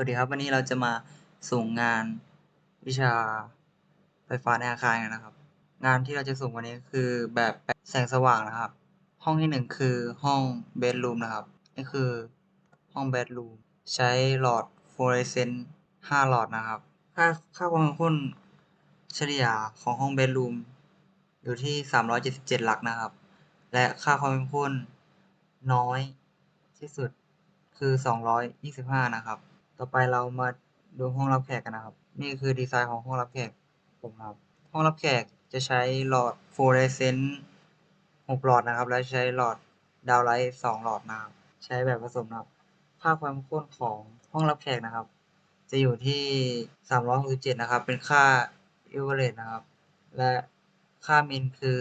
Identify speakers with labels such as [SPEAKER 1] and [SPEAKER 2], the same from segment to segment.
[SPEAKER 1] วัสดีครับ วันนี้เราจะมาส่งงานวิชาไฟฟ้าในอาคารกันนะครับ งานที่เราจะส่งวันนี้คือแบบแสงสว่างนะครับ ห้องที่หนึ่งคือห้องเบดรูมนะครับนี่คือห้องเบดรูมใช้หลอดฟลูออเรสเซนต์5หลอดนะครับ ค่าค่าความเข้มข้นเฉลี่ยของห้องเบดรูมอยู่ที่ 377ลักนะครับ และค่าความเข้มข้นน้อยที่สุดคือ 225 นะครับ ต่อไปเรามาดูห้องรับแขกกันนะครับ นี่คือดีไซน์ของห้องรับแขกผมครับ ห้องรับแขกจะใช้หลอดฟลูออเรสเซนต์6หลอดนะครับ และใช้หลอดดาวไลท์2หลอดนะครับ ใช้แบบผสมนะครับค่าความเข้มข้นของห้องรับแขกนะครับ จะอยู่ที่367นะครับ เป็นค่า average นะครับ และค่ามินคือ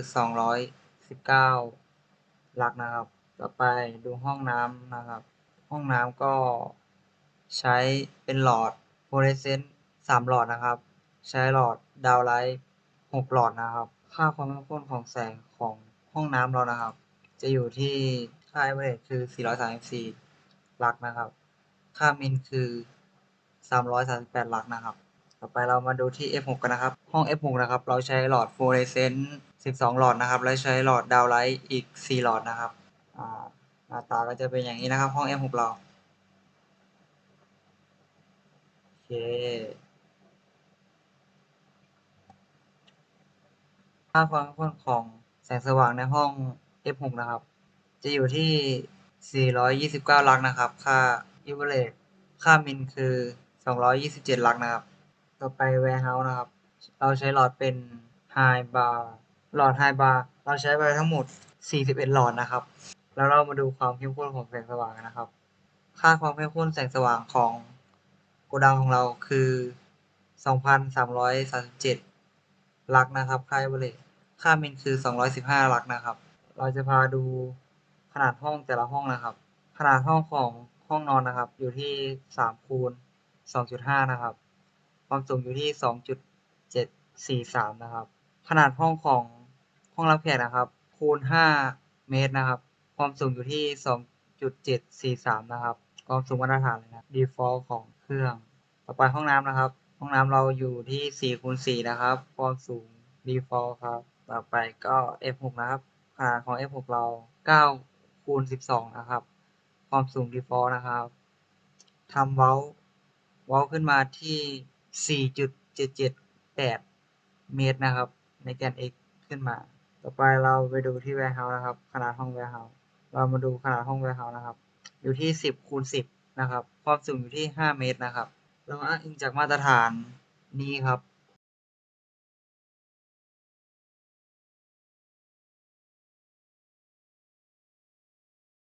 [SPEAKER 1] 219ลักนะครับ ต่อไปดูห้องน้ำนะครับ ห้องน้ำก็ ใช้เป็นหลอดฟลูออเรสเซนต์3หลอดนะครับ ใช้หลอดดาวไลท์6หลอดนะครับ ค่าความเข้มข้นของแสงของห้องน้ำเรานะครับ จะอยู่ที่ค่า average คือ 434ลักนะครับ ค่ามินคือ 338ลักนะครับ ต่อไปเรามาดูที่ F6 กันนะครับ ห้อง F6 นะครับ เราใช้หลอดฟลูออเรสเซนต์12 หลอดนะครับ และใช้หลอดดาวไลท์อีก 4 หลอดนะครับอ่าหน้าตาก็จะเป็นอย่างนี้นะครับ ห้อง F6 เรา โอเคค่าความเข้มข้นของแสงสว่างในห้อง F6 นะครับ จะอยู่ที่ 429 ลักนะครับ ค่า average ค่ามินคือ 227 ลักนะครับ ต่อไป warehouse นะครับ เราใช้หลอดเป็น high bar หลอด high bar เราใช้ไปทั้งหมด 41 หลอดนะครับ แล้วเรามาดูความเข้มข้นของแสงสว่างกันนะครับ ค่าความเข้มข้นแสงสว่างของ โกดังของเราคือ 2,337 ลักนะครับค่า average ค่ามินคือ 215 ลักนะครับ เราจะพาดูขนาดห้องแต่ละห้องนะครับ ขนาดห้องของห้องนอนนะครับ อยู่ที่ 3 คูณ 2.5 นะครับ ความสูงอยู่ที่ 2.743 นะครับ ขนาดห้องของห้องรับแขกนะครับ คูณ 5 เมตรนะครับ ความสูงอยู่ที่ 2.743 นะครับ ความสูงมาตรฐานเลยนะ default ของเครื่อง ต่อไปห้องน้ำนะครับ ห้องน้ำเราอยู่ที่4คูณ4นะครับ ความสูง default ครับ ต่อไปก็ F6 นะครับ ขนาดของ F6 เรา9คูณ12 นะครับ ความสูง default นะครับทำเว้าเว้าขึ้นมาที่ 4.778 เมตรนะครับ ในแกน x ขึ้นมา ต่อไปเราไปดูที่ warehouse นะครับ ขนาดห้อง warehouse เรามาดูขนาดห้อง warehouse นะครับ อยู่ที่ 10คูณ10 นะครับ ความสูงอยู่ที่ 5 เมตรนะครับ เราอ้างอิงจากมาตรฐานนี้ครับ